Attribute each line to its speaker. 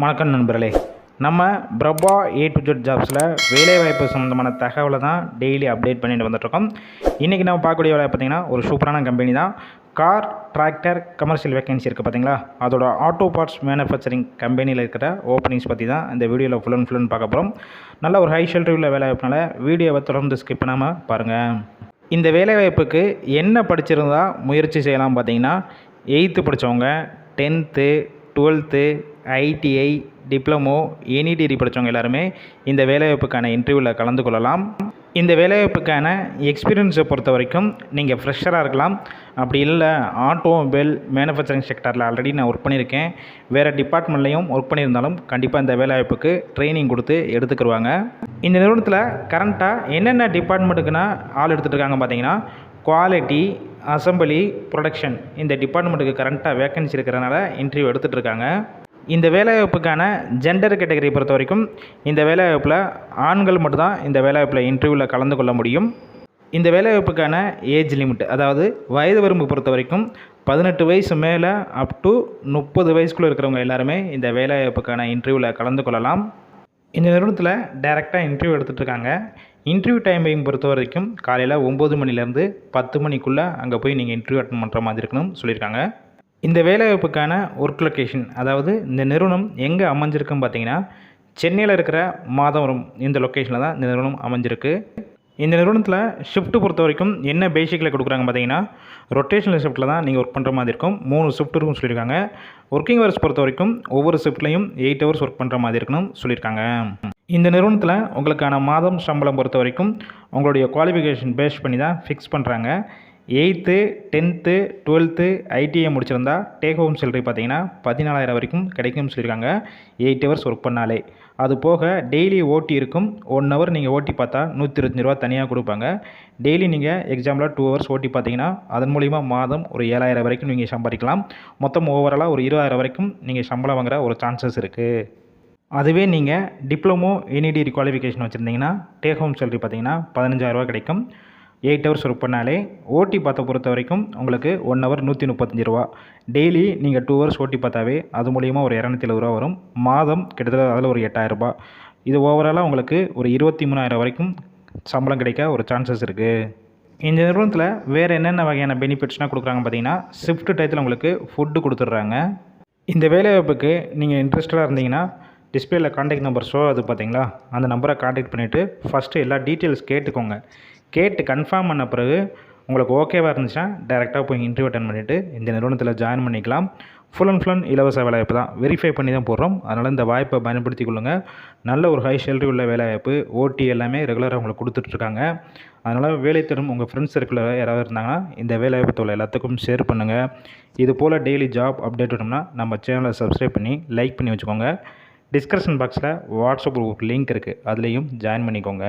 Speaker 1: வணக்கம் நண்பர்களே. நம்ம பிரபா ஏ டு ஜெட் ஜாப்ஸில் வேலைவாய்ப்பு சம்மந்தமான தகவலை தான் டெய்லி அப்டேட் பண்ணிட்டு வந்துட்டுருக்கோம். இன்றைக்கி நம்ம பார்க்கக்கூடிய வேலை பார்த்திங்கன்னா ஒரு சூப்பரான கம்பெனி தான். கார் டிராக்டர் கமர்ஷியல் வேகன்சி இருக்குது பார்த்தீங்களா? அதோட ஆட்டோ பார்ட்ஸ் மேனுஃபேக்சரிங் கம்பெனியில் இருக்கிற ஓப்பனிங்ஸ் பற்றி தான் இந்த வீடியோவில் ஃபுல் அண்ட் ஃபுல்லுன்னு பார்க்க போகிறோம் நல்ல ஒரு ஹை ஷெல்டர் உள்ள வேலைவாய்ப்புனால வீடியோவை தொடர்ந்து ஸ்கிப் பண்ணாமல் பாருங்கள் இந்த வேலைவாய்ப்புக்கு என்ன படிச்சிருந்தா முயற்சி செய்யலாம் பார்த்தீங்கன்னா எயித்து படித்தவங்க tenth twelfth ITI diploma any degree படித்தவங்க எல்லாருமே இந்த வேலைவாய்ப்புக்கான இன்டர்வியூவில் கலந்து கொள்ளலாம். இந்த வேலைவாய்ப்புக்கான எக்ஸ்பீரியன்ஸை பொறுத்த வரைக்கும் நீங்கள் ஃப்ரெஷராக இருக்கலாம். அப்படி இல்லை ஆட்டோமொபைல் மேனுஃபேக்சரிங் செக்டரில் ஆல்ரெடி நான் ஒர்க் பண்ணியிருக்கேன். வேறு டிபார்ட்மெண்ட்லேயும் ஒர்க் பண்ணியிருந்தாலும் கண்டிப்பாக இந்த வேலைவாய்ப்புக்கு ட்ரைனிங் கொடுத்து எடுத்துக்கிடுவாங்க இந்த நிறுவனத்தில் கரண்ட்டாக என்னென்ன டிபார்ட்மெண்ட்டுக்குன்னா ஆள் எடுத்துகிட்டு இருக்காங்க பார்த்தீங்கன்னா குவாலிட்டி அசம்பிளி ப்ரொடக்ஷன் இந்த டிபார்ட்மெண்ட்டுக்கு கரண்ட்டாக வேக்கன்சி இருக்கிறனால இன்டர்வியூ எடுத்துகிட்ருக்காங்க இந்த வேலைவாய்ப்புக்கான ஜெண்டர் கேட்டகரி பொறுத்த வரைக்கும் இந்த வேலைவாய்ப்பில் ஆண்கள் மட்டும்தான் இந்த வேலைவாய்ப்பில் இன்டர்வியூவில் கலந்து கொள்ள முடியும். இந்த வேலைவாய்ப்புக்கான ஏஜ் லிமிட் அதாவது வயது வரம்பு பொறுத்த வரைக்கும் பதினெட்டு வயசு மேலே அப் டு முப்பது வயசுக்குள்ளே இருக்கிறவங்க எல்லாருமே இந்த வேலைவாய்ப்புக்கான இன்டர்வியூவில் கலந்து கொள்ளலாம். இந்த நிறுவனத்தில் டைரெக்டாக இன்டர்வியூ எடுத்துகிட்டு இருக்காங்க இன்டர்வியூ டைமிங் பொறுத்த வரைக்கும் காலையில் ஒம்பது மணிலேருந்து பத்து மணிக்குள்ளே அங்கே போய் நீங்கள் இன்டர்வியூ அட்டன் பண்ணுற மாதிரி இருக்கணும்னு சொல்லியிருக்காங்க. இந்த வேலைவாய்ப்புக்கான ஒர்க் லொக்கேஷன் அதாவது இந்த நிறுவனம் எங்கே அமைஞ்சிருக்குன்னு பார்த்தீங்கன்னா சென்னையில் இருக்கிற மாதவரம் இந்த லொக்கேஷனில் தான் இந்த நிறுவனம் அமைஞ்சிருக்கு. இந்த நிறுவனத்தில் ஷிஃப்ட் பொறுத்த வரைக்கும் என்ன பேசிக்கில் கொடுக்குறாங்க பார்த்தீங்கன்னா ரொட்டேஷனல் ஷிஃப்ட்டில் தான் நீங்கள் ஒர்க் பண்ணுற மாதிரி இருக்கும். மூணு ஷிஃப்ட் இருக்கும்னு சொல்லியிருக்காங்க. ஒர்க்கிங் ஹவர்ஸ் பொறுத்த வரைக்கும் ஒவ்வொரு ஷிஃப்ட்லையும் எயிட் ஹவர்ஸ் ஒர்க் பண்ணுற மாதிரி இருக்கணும் சொல்லியிருக்காங்க. இந்த நிறுவனத்தில் உங்களுக்கான மாதம் சம்பளம் பொறுத்த வரைக்கும் உங்களுடைய குவாலிஃபிகேஷன் பேஸ் பண்ணி தான் ஃபிக்ஸ் பண்ணுறாங்க எயித்து டென்த்து டுவெல்த்து ஐடிஐ முடிச்சிருந்தா டேக் ஹோம் சேலரி பார்த்தீங்கன்னா பதினாலாயிரம் வரைக்கும் கிடைக்கும்னு சொல்லியிருக்காங்க. எயிட் ஹவர்ஸ் ஒர்க் பண்ணாலே. அது போக டெய்லி ஓட்டி இருக்கும். ஒன் ஹவர் நீங்கள் ஓட்டி பார்த்தா நூற்றி இருபத்தஞ்சி ரூபா தனியாக கொடுப்பாங்க. டெய்லி நீங்கள் எக்ஸாம்பிளாக டூ ஹவர்ஸ் ஓட்டி பார்த்தீங்கன்னா அதன் மூலிமா மாதம் ஒரு ஏழாயிரம் வரைக்கும் நீங்கள் சம்பாதிக்கலாம். மொத்தம் ஓவராலாக ஒரு இருபதாயிரம் வரைக்கும் நீங்கள் சம்பளம் வாங்குற ஒரு சான்சஸ் இருக்குது அதுவே நீங்கள் டிப்ளமோ எனி குவாலிஃபிகேஷன் வச்சுருந்தீங்கன்னா டேக் ஹோம் சேலரி பார்த்தீங்கன்னா பதினஞ்சாயிரரூபா கிடைக்கும். எயிட் ஹவர்ஸ் ஒர்க் பண்ணாலே ஓட்டி பார்த்த பொறுத்த வரைக்கும் உங்களுக்கு ஒன் ஹவர் நூற்றி முப்பத்தஞ்சு ரூபா. டெய்லி நீங்கள் டூ ஹவர்ஸ் ஓட்டி பார்த்தாவே அது மூலியமாக ஒரு இரநூத்தி எழுபது ரூபா வரும். மாதம் கிட்டத்தட்ட அதில் ஒரு எட்டாயிரரூபா இது ஓவராலாக உங்களுக்கு ஒரு இருபத்தி மூணாயிரம் வரைக்கும் சம்பளம் கிடைக்க ஒரு சான்சஸ் இருக்குது இந்த நிறுவனத்தில் வேறு என்னென்ன வகையான பெனிஃபிட்ஸ்னால் கொடுக்குறாங்க பார்த்தீங்கன்னா ஷிஃப்ட் டயத்தில் உங்களுக்கு ஃபுட்டு கொடுத்துட்றாங்க. இந்த வேலைவாய்ப்புக்கு நீங்கள் இன்ட்ரெஸ்டடாக இருந்தீங்கன்னா டிஸ்பிளேல காண்டாக்ட் நம்பர் ஷோ அது பார்த்தீங்களா அந்த நம்பரை காண்டாக்ட் பண்ணிவிட்டு ஃபஸ்ட்டு எல்லா டீட்டெயில்ஸ் கேட்டுக்கோங்க. கேட்டு கன்ஃபார்ம் பண்ண பிறகு உங்களுக்கு ஓகேவாக இருந்துச்சுன்னா டேரெக்டாக போய் இன்டர்வியூ அட்டன் பண்ணிவிட்டு இந்த நிறுவனத்தில் ஜாயின் பண்ணிக்கலாம். ஃபுல் அண்ட் ஃபுல் இலவச வேலைவாய்ப்பு தான். வெரிஃபை பண்ணி தான் போடுறோம். அதனால் இந்த வாய்ப்பை பயன்படுத்தி கொள்ளுங்கள் நல்ல ஒரு ஹை சேலரி உள்ள வேலைவாய்ப்பு ஓடி எல்லாமே ரெகுலராக உங்களுக்கு கொடுத்துட்ருக்காங்க அதனால் வேலை தரும் உங்கள் ஃப்ரெண்ட்ஸ் சர்க்கிளில் யாராவது இருந்தாங்கன்னா இந்த வேலைவாய்ப்பு தொழில் எல்லாத்துக்கும் ஷேர் பண்ணுங்கள் இது போல் டெய்லி ஜாப் அப்டேட் வேணும்னா நம்ம சேனலை சப்ஸ்கிரைப் பண்ணி லைக் பண்ணி வச்சுக்கோங்க. டிஸ்கிரிப்ஷன் பாக்ஸில் வாட்ஸ்அப் குரூப் லிங்க் இருக்குது. அதுலேயும் ஜாயின் பண்ணிக்கோங்க.